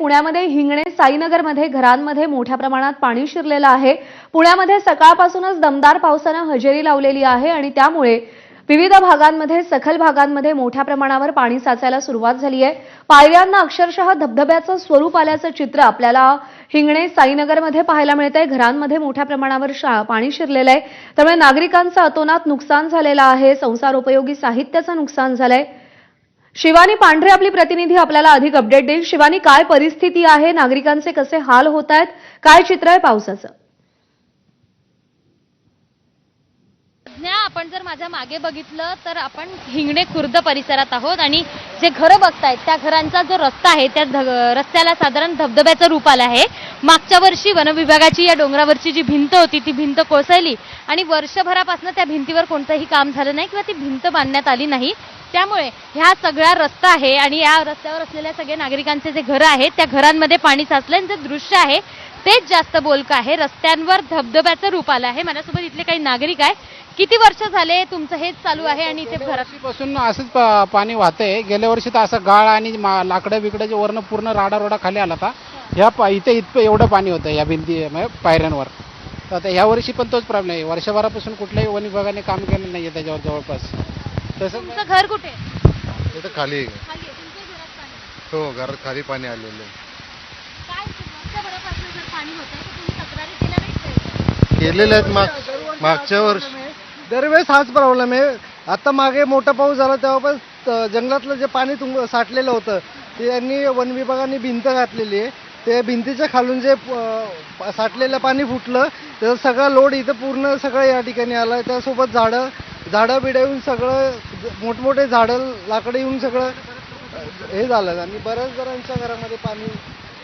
पुण्यामध्ये हिंगणे साईनगरमध्ये घरांमध्ये मोठ्या प्रमाणात पाणी शिरलेलं आहे. पुण्यामध्ये सकाळपासूनच दमदार पावसानं हजेरी लावलेली आहे आणि त्यामुळे विविध भागांमध्ये सखल भागांमध्ये मोठ्या प्रमाणावर पाणी साचायला सुरुवात झाली आहे. पायऱ्यांना अक्षरशः धबधब्याचं स्वरूप आल्याचं चित्र आपल्याला हिंगणे साईनगरमध्ये पाहायला मिळत आहे घरांमध्ये मोठ्या प्रमाणावर शा- पाणी शिरलेलं आहे. त्यामुळे नागरिकांचं अतोनात नुकसान झालेलं आहे. संसारोपयोगी साहित्याचं नुकसान झालंय. शिवानी पांढरे आपली प्रतिनिधी आपल्याला अधिक अपडेट देईल. शिवानी काय परिस्थिती आहे? नागरिकांचे कसे हाल होत आहेत? काय चित्र आहे पावसाचं? आपण जर माझ्या मागे बघितलं तर आपण हिंगणे खुर्द परिसरात आहोत आणि जे घरं बघतायत त्या घरांचा जो रस्ता आहे त्या रस्त्याला साधारण धबधब्याचं रूप आलं आहे. मागच्या वर्षी वनविभागाची या डोंगरावरची जी भिंत होती ती भिंत कोसळली. आणि वर्षभरापासून त्या भिंतीवर कोणतंही काम झालं नाही किंवा ती भिंत बांधण्यात आली नाही. त्यामुळे ह्या सगळा रस्ता आहे आणि या रस्त्यावर असलेल्या सगळ्या नागरिकांचे जे घरं आहेत त्या घरांमध्ये पाणी साचलं जे दृश्य आहे तेच जास्त बोलकं आहे. रस्त्यांवर धबधब्याचं रूप आलं आहे. माझ्यासोबत इथले काही नागरिक आहे किती वर्ष झाले तुमचं हेच चालू आहे आणि इथे घरात असंच पाणी वाहतंय. गेल्या वर्षी तर असं गाळ आणि मा- लाकडं बिकडं जे वरण पूर्ण राडा रोडा खाली आला होता. ह्या पा इथे इतकं एवढं पाणी होतं या भिंती म्हणजे पायऱ्यांवर तर आता ह्या वर्षी पण तोच प्रॉब्लेम आहे वर्षभरापासून कुठल्याही वन विभागाने काम केलं नाही आहे त्याच्यावर जवळपास तसं तुमचं घर कुठे आहे? इथं खाली आहे. खाली आहे. तुमच्या घरात पाणी. हो घरात खाली पाणी आलेलं आहे काय वर्षभरापासून जर पाणी होतंय तर तुम्ही तक्रारी केल्या नाहीत का? केलेले आहेत माग मागच्या वर्षी दरवेळेस हाच प्रॉब्लेम आहे आता मागे मोठा पाऊस झाला तेव्हा पण त- जंगलातलं जे पाणी तुंब साठलेलं होतं ते यांनी वन विभागाने भिंत घातलेली आहे ते भिंतीच्या खालून जे साठलेलं पाणी फुटलं त्याचा सगळा लोड इथं पूर्ण सगळं या ठिकाणी आला आहे त्यासोबत झाडं झाडं बिडं येऊन सगळं मोठमोठे झाडं लाकडं येऊन सगळं हे झालं. आणि बऱ्याच जणांच्या घरामध्ये पाणी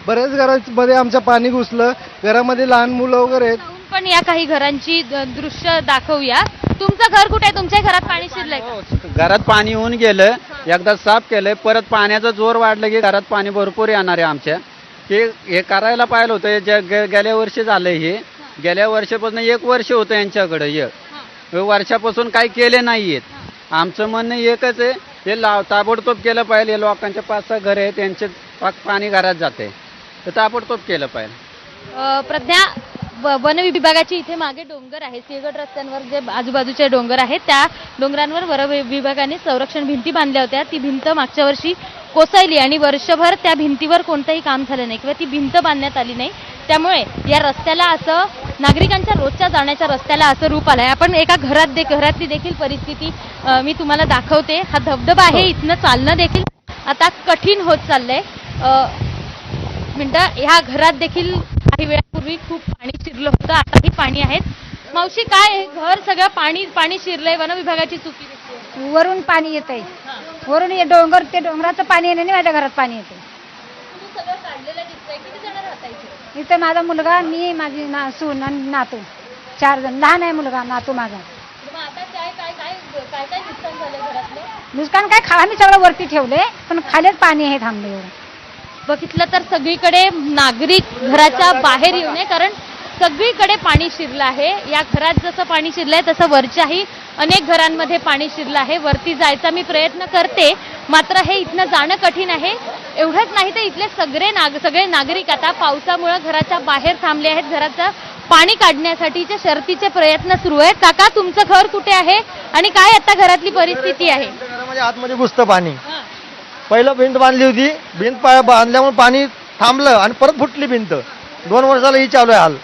बऱ्याच घरांमध्ये आमच्या पाणी घुसलं. घरामध्ये लहान मुलं वगैरे आहेत. पण या काही घरांची द- दृश्य दाखवूया. तुमचं घर कुठे आहे? तुमच्या घरात पाणी शिरलंय का? घरात पाणी येऊन गेलं. एकदा साफ केलंय. परत पाण्याचा जोर वाढलं की घरात पाणी भरपूर येणार आहे आमच्या. हे हे करायला पाहिलं होतं हे जे गे- गेल्या वर्षी झालं हे. गेल्या वर्षापासून एक वर्ष होतं यांच्याकडं हे. वर्षापासून काही केले नाहीयेत. आमचं म्हणणं एकच आहे हे लाव ताबडतोब केलं पाहिजे हे लोकांचे पाच सहा घर आहे त्यांचे पाक पाणी घरात जाते तर ताबडतोब केलं पाहिजे अ, प्रज्ञा व- वन विभागाची इथे मागे डोंगर आहे. सिंहगड रस्त्यांवर जे आजूबाजूचे डोंगर आहेत त्या डोंगरांवर वन वि- विभागाने संरक्षण भिंती बांधल्या होत्या. ती भिंत मागच्या वर्षी कोसळली आणि वर्षभर त्या भिंतीवर कोणतंही काम झालं नाही किंवा ती भिंत बांधण्यात आली नाही. त्यामुळे या रस्त्याला असं नागरिकांच्या रोजच्या जाण्याच्या रस्त्याला असं रूप आलंय. आपण एका घरात दे घरातली देखील परिस्थिती मी तुम्हाला दाखवते. हा धबधबा आहे इथनं चालणं देखील आता कठीण होत चाललंय. मिनटं ह्या घरात देखील काही वेळापूर्वी खूप पाणी शिरलं होतं. आताही पाणी आहेत. मावशी काय आहे? घर सगळं पाणी पाणी शिरलंय वन विभागाची चुकी. वरून पाणी येत आहे वरून हे डोंगर ते डोंगराचं पाणी येणे माझ्या घरात पाणी येते. तुम्ही सगळं काढलेलं दिसतंय. किती जण राहता इथे? माझा मुलगा मी माझी ना सून आणि नातू. चार जण. लहान आहे मुलगा नातू माझा. मग आता काय काय काय काय काय नुकसान काय? खा आम्ही सगळं वरती ठेवले पण खालीच पाणी आहे थांबले एवढं. बघितलं तर सगळीकडे नागरिक घराच्या बाहेर येऊ नये कारण सगळीकडे पाणी शिरलं आहे. या घरात जसं पाणी शिरलंय तसं वरच्याही अनेक घरांमध्ये पाणी शिरलं आहे. वरती जायचा मी प्रयत्न करते. मात्र हे इथनं जाणं कठीण आहे. एवढंच नाही तर इथले सगळे नाग सगळे नागरिक आता पावसामुळे घराच्या बाहेर थांबले आहेत. घराचं पाणी काढण्यासाठीचे शर्तीचे प्रयत्न सुरू आहेत. काका तुमचं घर कुठे आहे आणि काय आता घरातली परिस्थिती आहे? घरामध्ये आतमध्ये घुसतं पाणी. पहिलं भिंत बांधली होती. भिंत पा- बांधल्यामुळे पाणी थांबलं आणि परत फुटली भिंत. दोन वर्षाला ही चालू आहे हाल.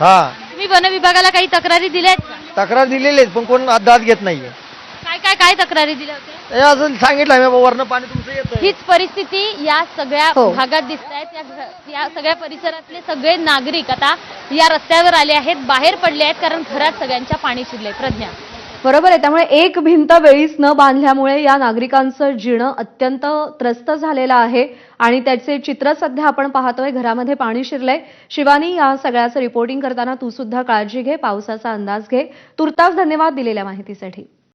हा. तुम्ही वन विभागाला काही तक्रारी दिल्या आहेत का? तक्रार दिलेली आहे पण कोण दाद घेत नाहीये. काय काय काय तक्रारी दिल्या होत्या? हे असं सांगितलं आम्ही वरनं पाणी तुमचं येतं हीच परिस्थिती या सगळ्या हो. भागात दिसत आहेत या घ- या सगळ्या परिसरातले सगळे नागरिक आता या रस्त्यावर आले आहेत बाहेर पडले आहेत कारण घरात सगळ्यांच्या पाणी शिरलंय. प्रज्ञा. बरोबर आहे. त्यामुळे एक भिंत वेळीच न बांधल्यामुळे या नागरिकांचं जीणं अत्यंत त्रस्त झालेलं आहे. आणि त्याचे चित्र सध्या आपण पाहतोय. घरामध्ये पाणी शिरलंय. शिवानी या सगळ्याचं रिपोर्टिंग करताना तू सुद्धा काळजी घे पावसाचा अंदाज घे. तुर्तास धन्यवाद दिलेल्या माहितीसाठी.